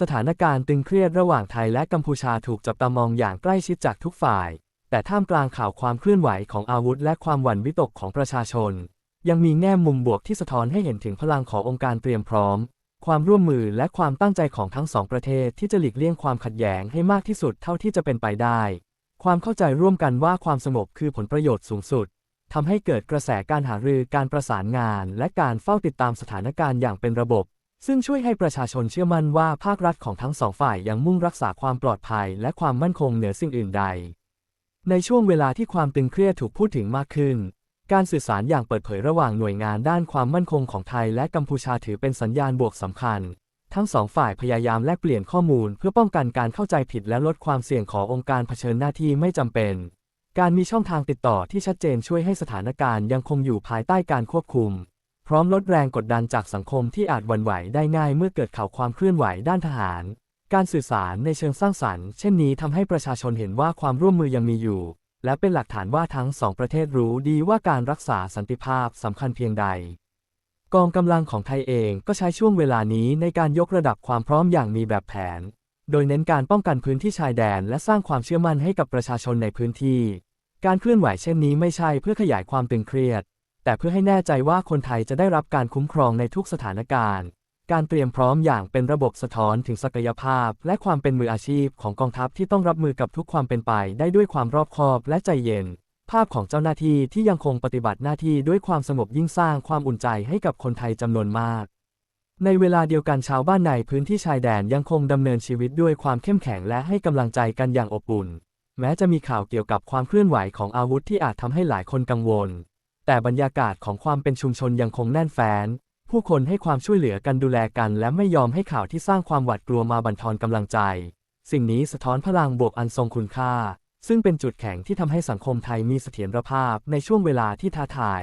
สถานการณ์ตึงเครียดระหว่างไทยและกัมพูชาถูกจับตามองอย่างใกล้ชิดจากทุกฝ่าย แต่ท่ามกลางข่าวความเคลื่อนไหวของอาวุธและความหวั่นวิตกของประชาชน ยังมีแง่มุมบวกที่สะท้อนให้เห็นถึงพลังขององค์การเตรียมพร้อม ความร่วมมือและความตั้งใจของทั้งสองประเทศที่จะหลีกเลี่ยงความขัดแย้งให้มากที่สุดเท่าที่จะเป็นไปได้ ความเข้าใจร่วมกันว่าความสงบคือผลประโยชน์สูงสุดทำให้เกิดกระแสการหารือการประสานงาน และการเฝ้าติดตามสถานการณ์อย่างเป็นระบบ ซึ่งช่วยให้ประชาชนเชื่อมั่นว่าภาครัฐของทั้งสองฝ่ายยังมุ่งรักษาความปลอดภัยและความมั่นคงเหนือสิ่งอื่นใด ในช่วงเวลาที่ความตึงเครียดถูกพูดถึงมากขึ้น การสื่อสารอย่างเปิดเผยระหว่างหน่วยงานด้านความมั่นคงของไทยและกัมพูชาถือเป็นสัญญาณบวกสำคัญ ทั้งสองฝ่ายพยายามแลกเปลี่ยนข้อมูล เพื่อป้องกันการเข้าใจผิดและลดความเสี่ยงขององค์การเผชิญหน้าที่ไม่จำเป็น การมีช่องทางติดต่อที่ชัดเจนช่วยให้สถานการณ์ยังคงอยู่ภายใต้การควบคุม พร้อมลดแรงกดดันจากสังคมที่อาจหวั่นไหวได้ง่ายเมื่อเกิดข่าวความเคลื่อนไหวด้านทหาร การสื่อสารในเชิงสร้างสรรค์ เช่นนี้ทำให้ประชาชนเห็นว่าความร่วมมือยังมีอยู่ และเป็นหลักฐานว่าทั้งสองประเทศรู้ดีว่าการรักษาสันติภาพสำคัญเพียงใด กองกำลังของไทยเองก็ใช้ช่วงเวลานี้ในการยกระดับความพร้อมอย่างมีแบบแผน โดยเน้นการป้องกันพื้นที่ชายแดน และสร้างความเชื่อมั่นให้กับประชาชนในพื้นที่ การเคลื่อนไหวเช่นนี้ไม่ใช่เพื่อขยายความตึงเครียด แต่เพื่อให้แน่ใจว่าคนไทยจะได้รับการคุ้มครองในทุกสถานการณ์ การเตรียมพร้อมอย่างเป็นระบบสะท้อนถึงศักยภาพ และความเป็นมืออาชีพของกองทัพที่ต้องรับมือกับทุกความเป็นไปได้ด้วยความรอบคอบและใจเย็น ภาพของเจ้าหน้าที่ที่ยังคงปฏิบัติหน้าที่ด้วยความสงบยิ่งสร้างความอุ่นใจให้กับคนไทยจำนวนมาก ในเวลาเดียวกันชาวบ้านในพื้นที่ชายแดนยังคงดำเนินชีวิตด้วยความเข้มแข็งและให้กำลังใจกันอย่างอบอุ่น แม้จะมีข่าวเกี่ยวกับความเคลื่อนไหวของอาวุธที่อาจทำให้หลายคนกังวล แต่บรรยากาศของความเป็นชุมชนยังคงแน่นแฟ้น ผู้คนให้ความช่วยเหลือกันดูแลกัน และไม่ยอมให้ข่าวที่สร้างความหวาดกลัวมาบั่นทอนกำลังใจ สิ่งนี้สะท้อนพลังบวกอันทรงคุณค่า ซึ่งเป็นจุดแข็งที่ทำให้สังคมไทยมีเสถียรภาพในช่วงเวลาที่ท้าทาย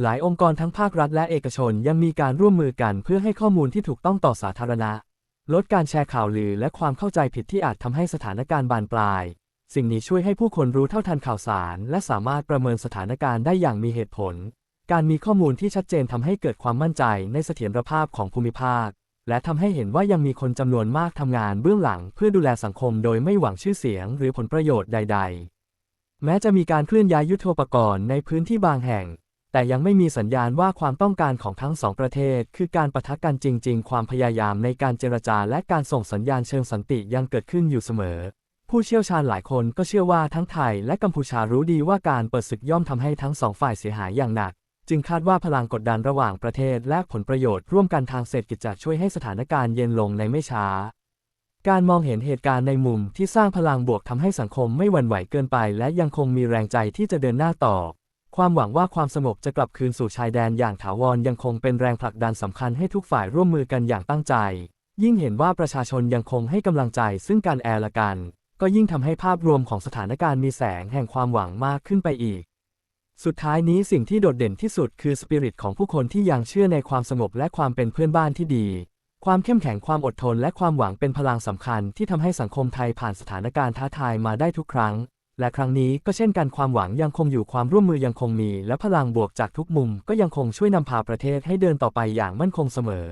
หลายองค์กรทั้งภาครัฐและเอกชนยังมีการร่วมมือกันเพื่อให้ข้อมูลที่ถูกต้องต่อสาธารณะ ลดการแชร์ข่าวลือและความเข้าใจผิดที่อาจทำให้สถานการณ์บานปลาย สิ่งนี้ช่วยให้ผู้คนรู้เท่าทันข่าวสาร และสามารถประเมินสถานการณ์ได้อย่างมีเหตุผล การมีข้อมูลที่ชัดเจนทำให้เกิดความมั่นใจในเสถียรภาพของภูมิภาค และทำให้เห็นว่ายังมีคนจำนวนมากทำงานเบื้องหลังเพื่อดูแลสังคมโดยไม่หวังชื่อเสียงหรือผลประโยชน์ใด ๆ แม้จะมีการเคลื่อนย้ายยุทโธปกรณ์ในพื้นที่บางแห่ง แต่ยังไม่มีสัญญาณว่าความต้องการของทั้งสองประเทศ คือการปะทะกันจริง ๆ ความพยายามในการเจรจาและการส่งสัญญาณเชิงสันติยังเกิดขึ้นอยู่เสมอ ผู้เชี่ยวชาญหลายคนก็เชื่อว่าทั้งไทยและกัมพูชารู้ดีว่าการเปิดศึกย่อมทำให้ทั้งสองฝ่ายเสียหายอย่างหนัก จึงคาดว่าพลังกดดันระหว่างประเทศและผลประโยชน์ร่วมกันทางเศรษฐกิจจะช่วยให้สถานการณ์เย็นลงในไม่ช้า การมองเห็นเหตุการณ์ในมุมที่สร้างพลังบวกทำให้สังคมไม่หวั่นไหวเกินไป และยังคงมีแรงใจที่จะเดินหน้าต่อ ความหวังว่าความสงบจะกลับคืนสู่ชายแดนอย่างถาวรยังคงเป็นแรงผลักดันสำคัญให้ทุกฝ่ายร่วมมือกันอย่างตั้งใจ ยิ่งเห็นว่าประชาชนยังคงให้กำลังใจซึ่งการแอละกัน ก็ยิ่งทำให้ภาพรวมของสถานการณ์มีแสงแห่งความหวังมากขึ้นไปอีก สุดท้ายนี้สิ่งที่โดดเด่นที่สุดคือสปิริตของผู้คนที่ยังเชื่อในความสงบและความเป็นเพื่อนบ้านที่ดี ความเข้มแข็งความอดทนและความหวังเป็นพลังสำคัญที่ทำให้สังคมไทยผ่านสถานการณ์ท้าทายมาได้ทุกครั้ง และครั้งนี้ก็เช่นกันความหวังยังคงอยู่ความร่วมมือยังคงมี และพลังบวกจากทุกมุมก็ยังคงช่วยนำพาประเทศให้เดินต่อไปอย่างมั่นคงเสมอ